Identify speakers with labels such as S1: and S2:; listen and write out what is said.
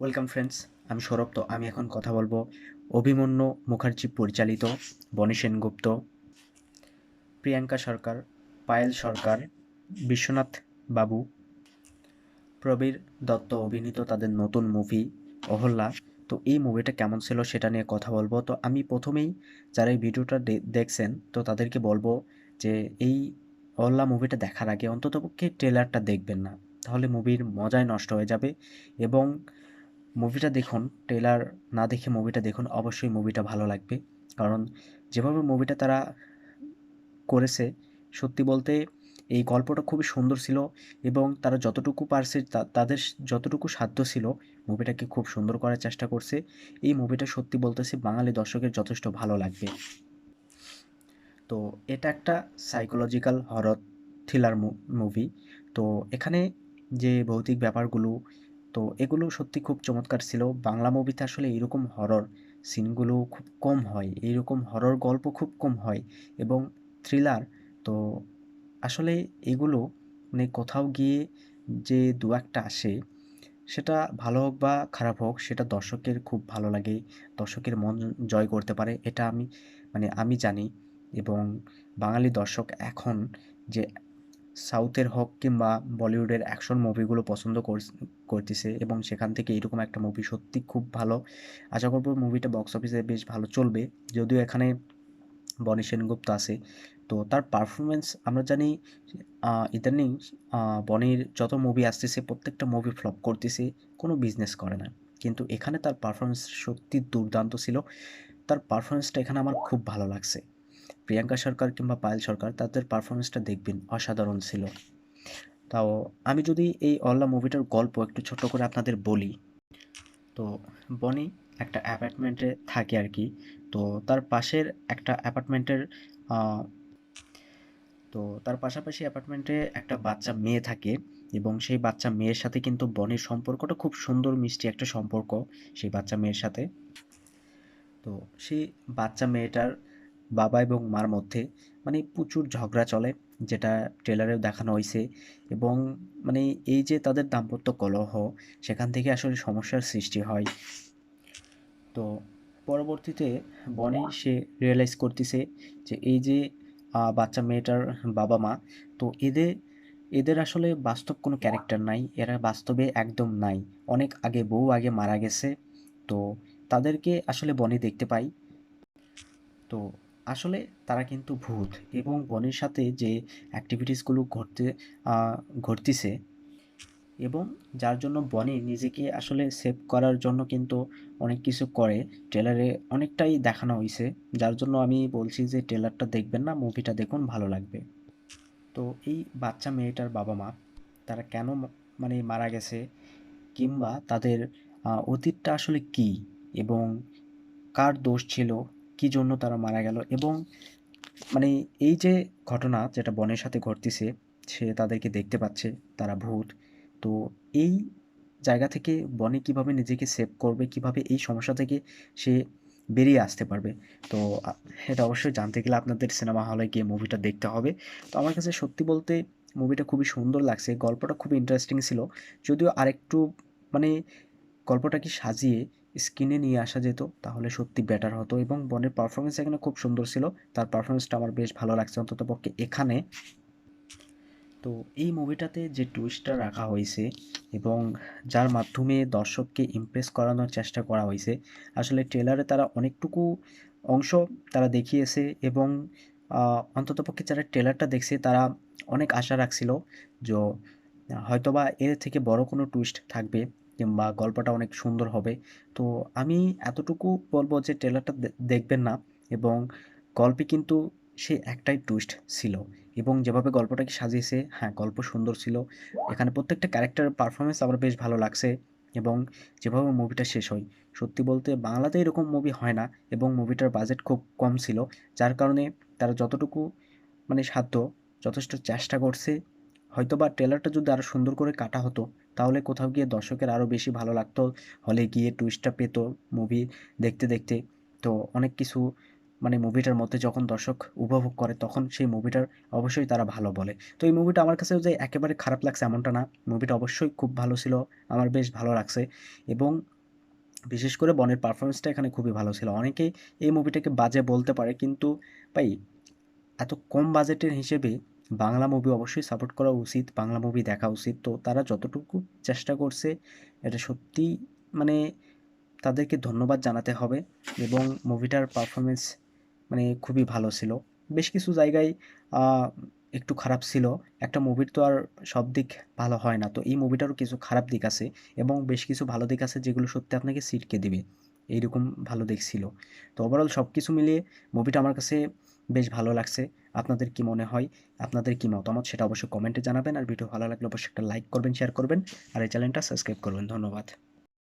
S1: Welcome friends আমি সৌরভ তো আমি এখন কথা বলব অভিমন্যু মুখার্জি পরিচালিত বনি সেনগুপ্ত, প্রিয়াঙ্কা সরকার, পায়েল সরকার, বিশ্বনাথ বাবু, প্রবীর দত্ত অভিনীত তাদের নতুন মুভি অহল্লা তো এই মুভিটা কেমন ছিল সেটা নিয়ে কথা বলব। তো আমি প্রথমেই যারা এই ভিডিওটা দেখছেন, তো তাদেরকে বলব যে এই অহল্লা মুভিটা দেখার আগে অন্ততপক্ষে ট্রেলারটা দেখবেন না। তাহলে মুভির মজাই নষ্ট হয়ে যাবে এবং মুভিটা দেখুন ট্রেলার না দেখে মুভিটা দেখুন, অবশ্যই মুভিটা ভালো লাগবে। কারণ যেভাবে মুভিটা তারা করেছে, সত্যি বলতে এই গল্পটা খুবই সুন্দর ছিল এবং তারা যতটুকু পারছে তাদের যতটুকু সাধ্য ছিল মুভিটাকে খুব সুন্দর করার চেষ্টা করছে। এই মুভিটা সত্যি বলতেছি বাঙালি দর্শকের যথেষ্ট ভালো লাগবে। তো এটা একটা সাইকোলজিক্যাল হরর থ্রিলার মুভি তো এখানে যে ভৌতিক ব্যাপারগুলো তো এগুলো সত্যি খুব চমৎকার ছিল। বাংলা মুভিতে আসলে এরকম হরর সিনগুলো খুব কম হয়। এইরকম হরর গল্প খুব কম হয় এবং থ্রিলার তো আসলে এগুলো মানে কোথাও গিয়ে যে দু একটা আসে, সেটা ভালো হোক বা খারাপ হোক, সেটা দর্শকের খুব ভালো লাগে, দর্শকের মন জয় করতে পারে, এটা আমি মানে আমি জানি এবং বাঙালি দর্শক এখন যে সাউথের হোক কিংবা বলিউডের অ্যাকশন মুভিগুলো পছন্দ করতেছে এবং সেখান থেকে এরকম একটা মুভি সত্যি খুব ভালো। আশা করব মুভিটা বক্স অফিসে বেশ ভালো চলবে। যদিও এখানে বনি সেনগুপ্ত আছে। তো তার পারফরমেন্স আমরা জানি ইদানিং বনির যত মুভি আসতেছে, প্রত্যেকটা মুভি ফ্লপ করতেছে, কোনো বিজনেস করে না। কিন্তু এখানে তার পারফরমেন্স সত্যি দুর্দান্ত ছিল। তার পারফরমেন্সটা এখানে আমার খুব ভালো লাগছে। প্রিয়াঙ্কা সরকার কিংবা পায়েল সরকার তাদের পারফরমেন্সটা দেখবেন, অসাধারণ ছিল। তাও আমি যদি এই অল্লা মুভিটার গল্প একটু ছোট করে আপনাদের বলি, তো বনি একটা অ্যাপার্টমেন্টে থাকে আর কি, তো তার পাশের একটা অ্যাপার্টমেন্টের তো তার পাশাপাশি অ্যাপার্টমেন্টে একটা বাচ্চা মেয়ে থাকে এবং সেই বাচ্চা মেয়ের সাথে কিন্তু বনির সম্পর্কটা খুব সুন্দর মিষ্টি একটা সম্পর্ক সেই বাচ্চা মেয়ের সাথে। তো সেই বাচ্চা মেয়েটার বাবা এবং মার মধ্যে মানে প্রচুর ঝগড়া চলে, যেটা ট্রেলারেও দেখানো হয়েছে এবং মানে এই যে তাদের দাম্পত্য কলহ, সেখান থেকে আসলে সমস্যার সৃষ্টি হয়। তো পরবর্তীতে বনি সে রিয়েলাইজ করতেছে যে এই যে বাচ্চা মেয়েটার বাবা মা, তো এদের এদের আসলে বাস্তব কোনো ক্যারেক্টার নাই, এরা বাস্তবে একদম নাই। অনেক আগে বউ আগে মারা গেছে, তো তাদেরকে আসলে বনি দেখতে পাই তো আসলে তারা কিন্তু ভূত এবং বনের সাথে যে অ্যাক্টিভিটিসগুলো ঘটতে ঘটতেছে এবং যার জন্য বনি নিজেকে আসলে সেভ করার জন্য কিন্তু অনেক কিছু করে। ট্রেলারে অনেকটাই দেখানো হয়েছে যার জন্য আমি বলছি যে ট্রেলারটা দেখবেন না মুভিটা দেখুন, ভালো লাগবে। তো এই বাচ্চা মেয়েটার বাবা মা, তারা কেন মানে মারা গেছে কিংবা তাদের অতীতটা আসলে কি এবং কার দোষ ছিল কি জন্য তারা মারা গেল এবং মানে এই যে ঘটনা যেটা বনের সাথে ঘটতেছে, সে তাদেরকে দেখতে পাচ্ছে, তারা ভূত। তো এই জায়গা থেকে বনে কীভাবে নিজেকে সেভ করবে, কীভাবে এই সমস্যা থেকে সে বেরিয়ে আসতে পারবে? তো এটা অবশ্যই জানতে গেলে আপনাদের সিনেমা হলে গিয়ে মুভিটা দেখতে হবে। তো আমার কাছে সত্যি বলতে মুভিটা খুবই সুন্দর লাগছে, গল্পটা খুবই ইন্টারেস্টিং ছিল। যদিও আরেকটু মানে গল্পটাকে সাজিয়ে স্ক্রিনে নিয়ে আসা যেত, তাহলে সত্যি বেটার হতো। এবং বনের পারফরমেন্স এখানে খুব সুন্দর ছিল। তার পারফরমেন্সটা আমার বেশ ভালো লাগছে অন্তত পক্ষে এখানে। তো এই মুভিটাতে যে টুইস্টটা রাখা হয়েছে এবং যার মাধ্যমে দর্শককে ইমপ্রেস করানোর চেষ্টা করা হয়েছে, আসলে ট্রেলারে তারা অনেকটুকু অংশ তারা দেখিয়েছে এবং অন্ততপক্ষে যারা ট্রেলারটা দেখছে তারা অনেক আশা রাখছিল যে, হয়তোবা এর থেকে বড় কোনো টুইস্ট থাকবে। কিংবা গল্পটা অনেক সুন্দর হবে। তো আমি এতটুকু বলব যে ট্রেলারটা দেখবেন না এবং গল্পে কিন্তু সে একটাই টুইস্ট ছিল এবং যেভাবে গল্পটাকে সাজিয়েছে হ্যাঁ গল্প সুন্দর ছিল। এখানে প্রত্যেকটা ক্যারেক্টার পারফরমেন্স আমার বেশ ভালো লাগছে এবং যেভাবে মুভিটা শেষ হয়, সত্যি বলতে বাংলাতে এরকম মুভি হয় না এবং মুভিটার বাজেট খুব কম ছিল, যার কারণে তারা যতটুকু মানে সাধ্য যথেষ্ট চেষ্টা করছে। হয়তোবা ট্রেলারটা যদি আরও সুন্দর করে কাটা হতো তাহলে কোথাও গিয়ে দর্শকের আরও বেশি ভালো লাগতো। হলে গিয়ে টুইস্টটা পেতো মুভি দেখতে দেখতে। তো অনেক কিছু মানে মুভিটার মধ্যে যখন দর্শক উপভোগ করে, তখন সেই মুভিটার অবশ্যই তারা ভালো বলে। তো এই মুভিটা আমার কাছেও যে একেবারে খারাপ লাগছে এমনটা না। মুভিটা অবশ্যই খুব ভালো ছিল, আমার বেশ ভালো লাগছে। এবং বিশেষ করে বনের পারফরমেন্সটা এখানে খুবই ভালো ছিল। অনেকেই এই মুভিটাকে বাজে বলতে পারে, কিন্তু ভাই এত কম বাজেটের হিসেবে বাংলা মুভি অবশ্যই সাপোর্ট করা উচিত, বাংলা মুভি দেখা উচিত। তো তারা যতটুকু চেষ্টা করছে, এটা সত্যিই মানে তাদেরকে ধন্যবাদ জানাতে হবে এবং মুভিটার পারফরমেন্স মানে খুবই ভালো ছিল। বেশ কিছু জায়গায় একটু খারাপ ছিল। একটা মুভির তো আর সব দিক ভালো হয় না। তো এই মুভিটারও কিছু খারাপ দিক আছে এবং বেশ কিছু ভালো দিক আছে যেগুলো সত্যি আপনাকে সিটকে দিবে। এইরকম ভালো দিক ছিল। তো ওভারঅল সব কিছু মিলিয়ে মুভিটা আমার কাছে বেশ ভালো লাগছে। আপনাদের কি মনে হয়? আপনাদের কি মতামত? সেটা অবশ্যই কমেন্টে জানাবেন। আর ভিডিও ভালো লাগলে অবশ্যই একটা লাইক করবেন শেয়ার করবেন। আর এই চ্যানেলটা সাবস্ক্রাইব করবেন। ধন্যবাদ।